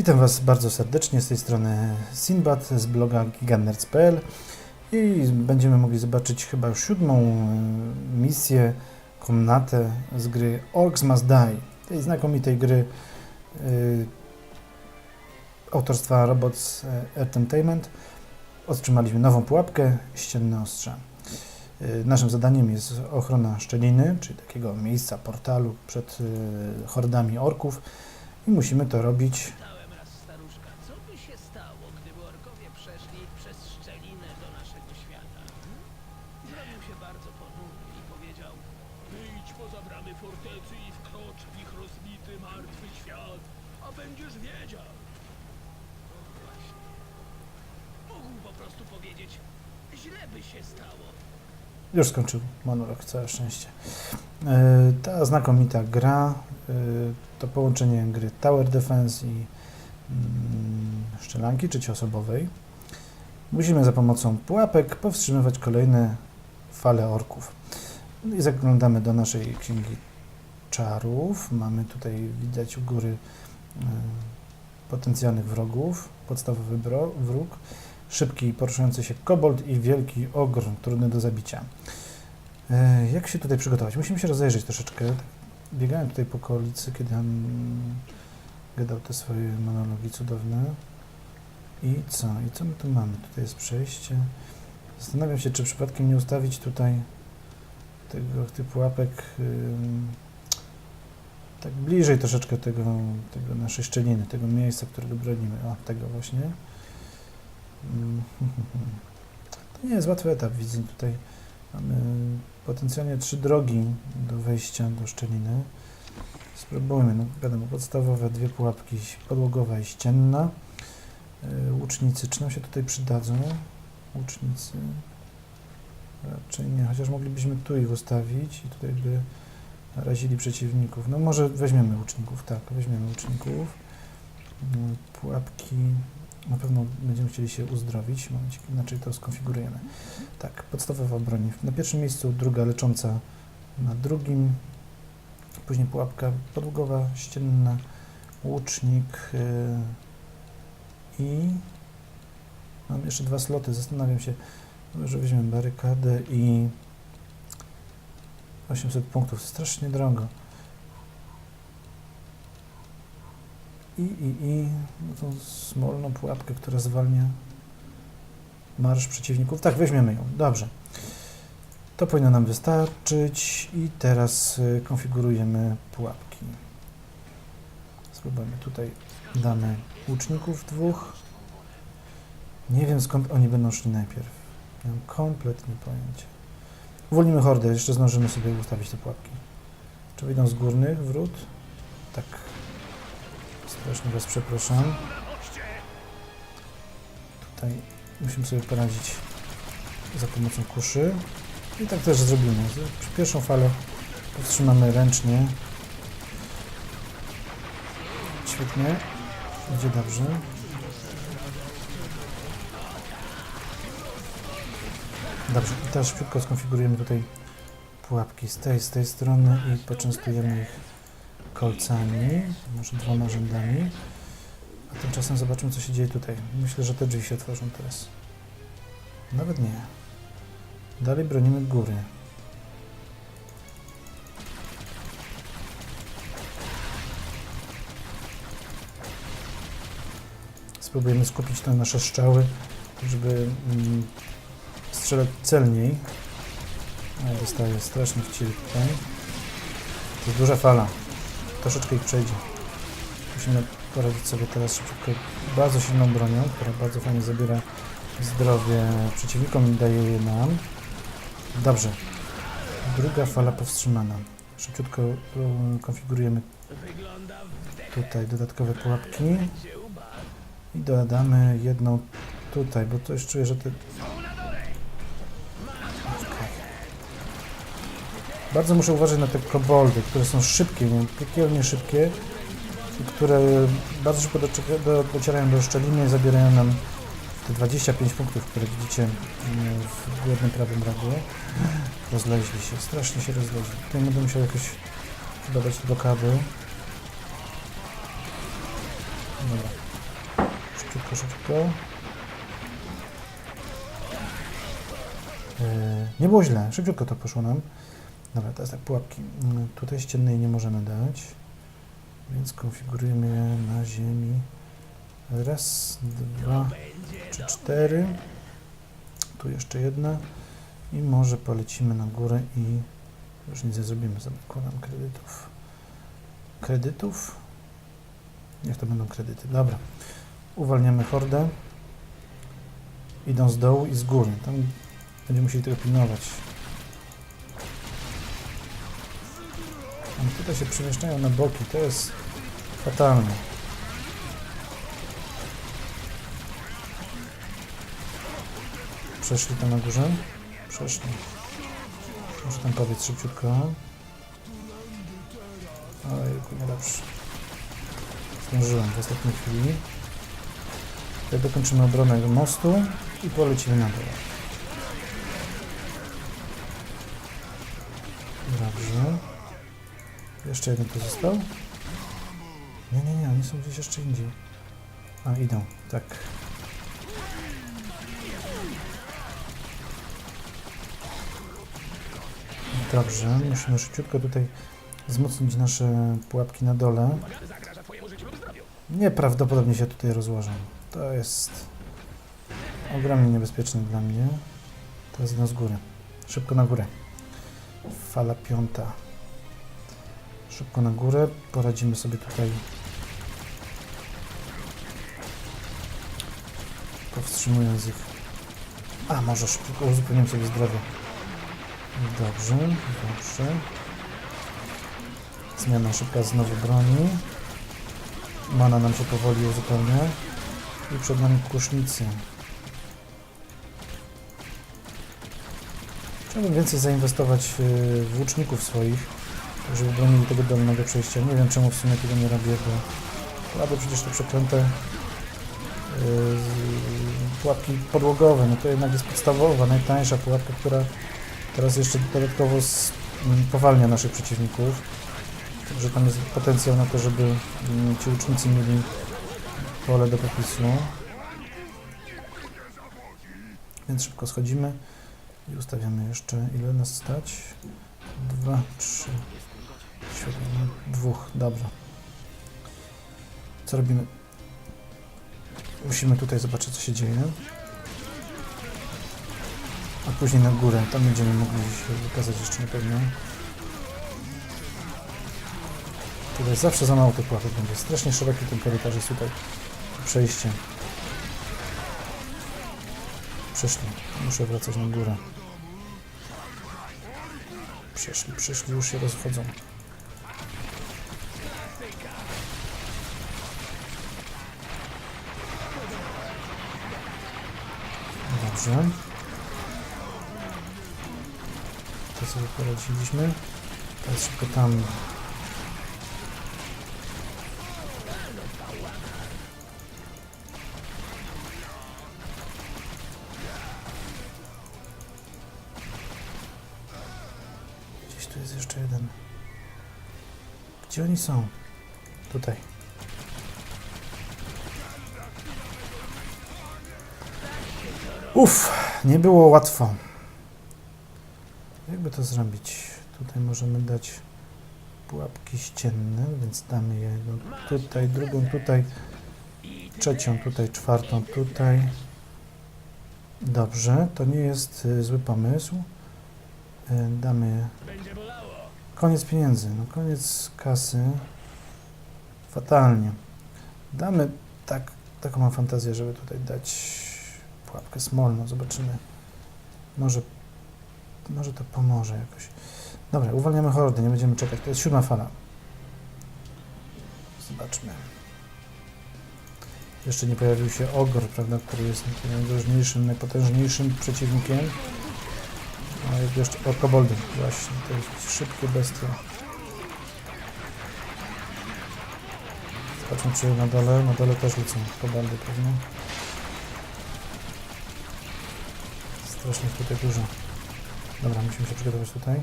Witam Was bardzo serdecznie z tej strony Sinbad z bloga giganerds.pl i będziemy mogli zobaczyć chyba już siódmą e, misję, komnatę z gry Orcs Must Die, tej znakomitej gry y, autorstwa Robots Entertainment. Otrzymaliśmy nową pułapkę, ścienne ostrza. Y, Naszym zadaniem jest ochrona szczeliny, czyli takiego miejsca, portalu przed y, hordami orków i musimy to robić Już skończył monolog, całe szczęście. E, Ta znakomita gra e, to połączenie gry Tower Defense i mm, szczelanki trzecioosobowej. Musimy za pomocą pułapek powstrzymywać kolejne fale orków. No I zaglądamy do naszej księgi czarów. Mamy tutaj, widać u góry e, potencjalnych wrogów. Podstawowy wróg szybki, poruszający się kobold i wielki ogr, trudny do zabicia. E, Jak się tutaj przygotować? Musimy się rozejrzeć troszeczkę. Biegałem tutaj po okolicy, kiedy on gadał te swoje monologi cudowne. I co? I co my tu mamy? Tutaj jest przejście. Zastanawiam się, czy przypadkiem nie ustawić tutaj tego typu łapek ym, tak bliżej troszeczkę tego, tego naszej szczeliny, tego miejsca, którego bronimy. O, tego właśnie. Mm, To nie jest łatwy etap, widzę tutaj. Mamy potencjalnie trzy drogi do wejścia do szczeliny. Spróbujmy, no wiadomo, podstawowe dwie pułapki, podłogowa i ścienna. Yy, Łucznicy, czy nam się tutaj przydadzą? Łucznicy. Raczej nie, chociaż moglibyśmy tu ich ustawić i tutaj by razili przeciwników. No może weźmiemy łuczników, tak, weźmiemy łuczników. Yy, Pułapki, na pewno będziemy chcieli się uzdrowić, momencik, inaczej to skonfigurujemy. Tak, podstawowa broń. Na pierwszym miejscu, druga lecząca na drugim, później pułapka podłogowa, ścienna, łucznik yy, i mam jeszcze dwa sloty, zastanawiam się, może weźmiemy barykadę i 800 punktów, strasznie drogo. I, i, i no tą smolną pułapkę, która zwalnia marsz przeciwników. Tak, weźmiemy ją. Dobrze. To powinno nam wystarczyć i teraz y, konfigurujemy pułapki. Spróbujmy. Tutaj damy łuczników dwóch. Nie wiem skąd oni będą szli najpierw. Mam kompletnie pojęcia. Uwolnimy hordę, jeszcze zdążymy sobie ustawić te pułapki. Czy wyjdą z górnych wrót? Tak. Strasznie Was przepraszam. Tutaj musimy sobie poradzić za pomocą kuszy. I tak też zrobimy. Pierwszą falę powstrzymamy ręcznie. Świetnie. Idzie dobrze. Dobrze, i teraz szybko skonfigurujemy tutaj pułapki z tej, z tej strony i poczęstujemy ich kolcami, może dwoma rzędami. A tymczasem zobaczymy, co się dzieje tutaj. Myślę, że te drzwi się otworzą teraz. Nawet nie. Dalej bronimy góry. Spróbujemy skupić te nasze strzały, żeby mm, strzelać celniej. Ja dostaję strasznie w ciebie tutaj. To jest duża fala. Troszeczkę ich przejdzie. Musimy poradzić sobie teraz szybko bardzo silną bronią, która bardzo fajnie zabiera zdrowie przeciwnikom i daje je nam. Dobrze. Druga fala powstrzymana. Szybciutko um, konfigurujemy tutaj dodatkowe pułapki i dodamy jedną tutaj, bo to już czuję, że te... Bardzo muszę uważać na te koboldy, które są szybkie, nie? piekielnie szybkie i które bardzo szybko do, docierają do szczeliny i zabierają nam te 25 punktów, które widzicie mm, w górnym prawym rogu. Rozleźli się, strasznie się rozleźli. Tutaj będę musiał jakoś chyba dać blokady. Dobra. Szybciutko, szybciutko. Yy, nie było źle, szybciutko to poszło nam. Dobra, teraz tak, pułapki. Mm, Tutaj ściennej nie możemy dać, więc konfigurujemy je na ziemi. Raz, dwa, trzy, cztery. Tu jeszcze jedna. I może polecimy na górę i już nic nie zrobimy. Zabrakło nam kredytów. Kredytów? Niech to będą kredyty. Dobra. Uwalniamy hordę. Idą z dołu i z góry. Tam będziemy musieli tego pilnować. Oni tutaj się przemieszczają na boki. To jest fatalne. Przeszli tam na górze? Przeszli. Muszę tam powiedz szybciutko. Ojejku, niedobrze. Zdążyłem w ostatniej chwili. Tutaj dokończymy obronę mostu i polecimy na dół. Dobrze. Jeszcze jeden tu został. Nie, nie, nie, oni są gdzieś jeszcze indziej. A, idą, tak. Dobrze, musimy szybciutko tutaj wzmocnić nasze pułapki na dole. Nieprawdopodobnie się tutaj rozłożą. To jest ogromnie niebezpieczne dla mnie. Teraz idą z góry. Szybko na górę. Fala piąta. Szybko na górę. Poradzimy sobie tutaj. Powstrzymując ich. A, może szybko uzupełniam sobie zdrowie. Dobrze, dobrze. Zmiana szybka znowu broni. Mana nam się powoli uzupełnia. I przed nami kusznicy. Chciałbym więcej zainwestować y, w łuczników swoich, żeby bronili tego dolnego przejścia. Nie wiem czemu w sumie tego nie robię, bo albo przecież to przeklęte yy, pułapki podłogowe, no to jednak jest podstawowa, najtańsza pułapka, która teraz jeszcze dodatkowo mm, powalnia naszych przeciwników. Także tam jest potencjał na to, żeby mm, ci łucznicy mieli pole do popisu. Więc szybko schodzimy i ustawiamy jeszcze ile nas stać. 2, 3, no, dwóch, dobrze. Co robimy? Musimy tutaj zobaczyć, co się dzieje. A później na górę, tam będziemy mogli się wykazać jeszcze na pewno. Tutaj zawsze za mało tych pułapek będzie. Strasznie szeroki ten korytarz jest tutaj. Przejście. Przyszli. Muszę wracać na górę. Przyszli, przyszli, już się rozchodzą. Dobrze. To sobie poradziliśmy. Teraz szybko tam Gdzieś tu jest jeszcze jeden. Gdzie oni są? Tutaj. Uff, nie było łatwo. Jakby to zrobić? Tutaj możemy dać pułapki ścienne, więc damy jedną tutaj, drugą tutaj, trzecią tutaj, czwartą tutaj. Dobrze, to nie jest y, zły pomysł. Y, Damy. Koniec pieniędzy, no koniec kasy. Fatalnie. Damy tak, taką mam fantazję, żeby tutaj dać pułapkę smolną, zobaczymy. Może, może to pomoże jakoś. Dobra, uwalniamy hordy, nie będziemy czekać. To jest siódma fala. Zobaczmy. Jeszcze nie pojawił się ogr, prawda, który jest najgroźniejszym, najpotężniejszym przeciwnikiem. A jak jeszcze o koboldy, właśnie, to jest szybkie bestie. Zobaczmy czy na dole, na dole też lecą koboldy pewnie. Strasznie tutaj dużo. Dobra, musimy się przygotować tutaj.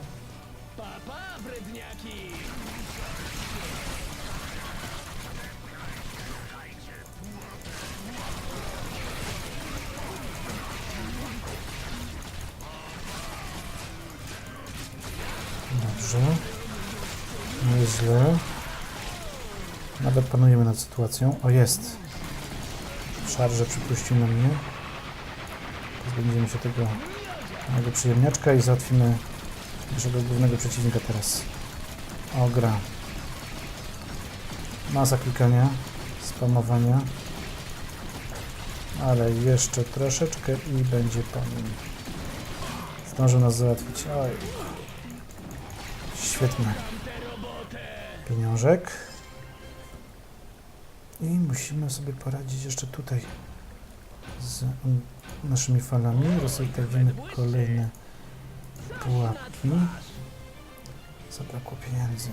Dobrze. No Nieźle. Nawet panujemy nad sytuacją. O, jest. Szarże przypuścił na mnie. Pozbędziemy się tego mojego przyjemniaczka i załatwimy naszego głównego przeciwnika teraz. O, gra. Masa klikania, spamowania. Ale jeszcze troszeczkę i będzie po nim. Zdążył nas załatwić. Oj. Świetne. Pieniążek. I musimy sobie poradzić jeszcze tutaj z naszymi falami. Rozstawimy kolejne pułapki. Zabrakło pieniędzy.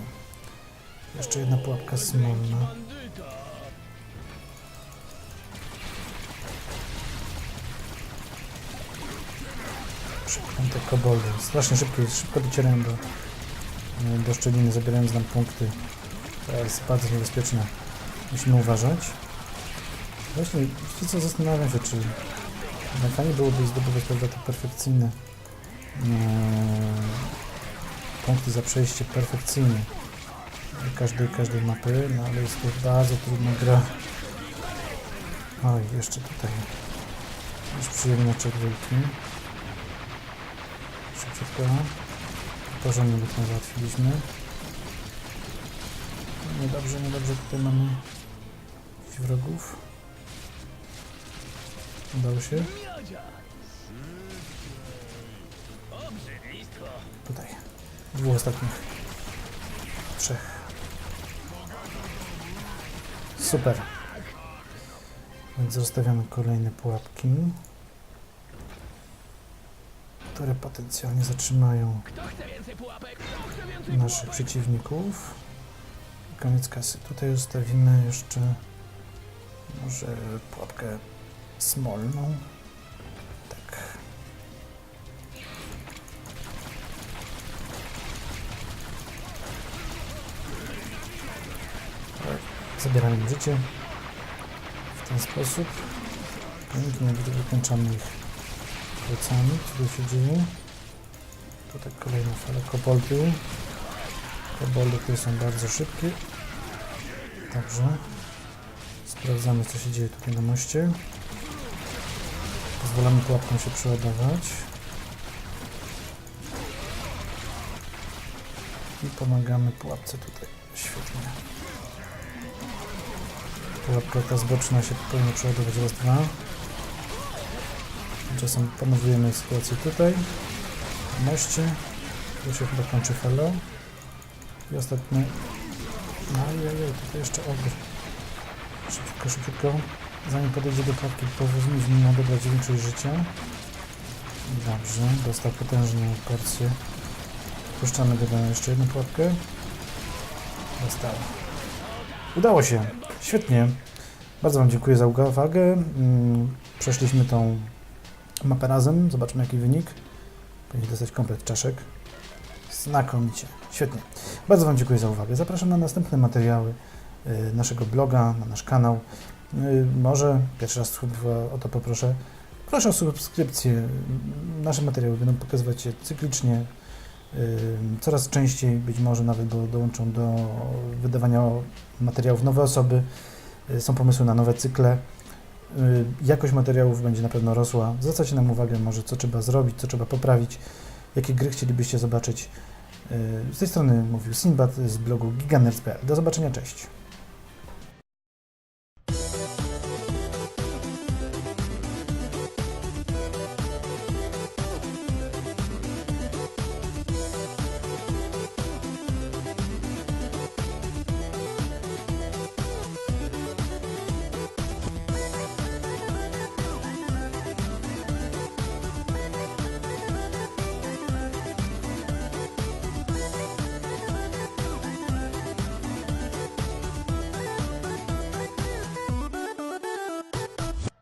Jeszcze jedna pułapka smolna. Bandyta. Przeklęte koboldy. Strasznie szybko, szybko docierają do, do szczeliny, zabierając nam punkty. To jest bardzo niebezpieczne. Musimy uważać. Właśnie, wiecie co, zastanawiam się, czy na fajnie byłoby zdobywać prawda, te perfekcyjne eee, punkty za przejście perfekcyjnie każdej, każdej mapy, no ale jest to bardzo trudna gra. Oj, jeszcze tutaj już przyjemniaczek wielki. Szybciutko. Porządnie go tam załatwiliśmy. Niedobrze, niedobrze tutaj mamy wrogów. Udało się. Tutaj. Dwóch ostatnich. Trzech. Super. Więc zostawiamy kolejne pułapki, które potencjalnie zatrzymają naszych przeciwników. Koniec kasy. Tutaj zostawimy jeszcze może pułapkę smolną. Tak. Zabieramy życie w ten sposób. Pięknie wykończamy ich plecami. Co tu się dzieje? Tutaj kolejna fala koboldy. Koboldy, które są bardzo szybkie. Dobrze. Sprawdzamy, co się dzieje tutaj na moście. Pozwalamy pułapkom się przeładować. I pomagamy pułapce tutaj. Świetnie. Pułapka ta zboczna się powinna przeładować raz, dwa. Tymczasem panowujemy sytuację tutaj. Na moście. Tu się chyba kończy falo. I ostatnie. No ojej, tutaj jeszcze ogr. Szybko, szybko. Zanim podejdzie do pułapki, powinniśmy mu odebrać większość życia. Dobrze, dostał potężną porcję. Puszczamy go na jeszcze jedną pułapkę. Dostał. Udało się. Świetnie. Bardzo Wam dziękuję za uwagę. Mm, Przeszliśmy tą mapę razem. Zobaczymy jaki wynik. Powinien dostać komplet czaszek. Znakomicie. Świetnie. Bardzo Wam dziękuję za uwagę. Zapraszam na następne materiały y, naszego bloga, na nasz kanał. Y, Może pierwszy raz o to poproszę. Proszę o subskrypcję. Nasze materiały będą pokazywać się cyklicznie. y, Coraz częściej być może nawet do, dołączą do wydawania materiałów nowe osoby. Y, Są pomysły na nowe cykle. Jakość materiałów będzie na pewno rosła. Zwracajcie nam uwagę może co trzeba zrobić, co trzeba poprawić, jakie gry chcielibyście zobaczyć. Z tej strony mówił Sinbad z blogu giganerds.pl. Do zobaczenia, cześć.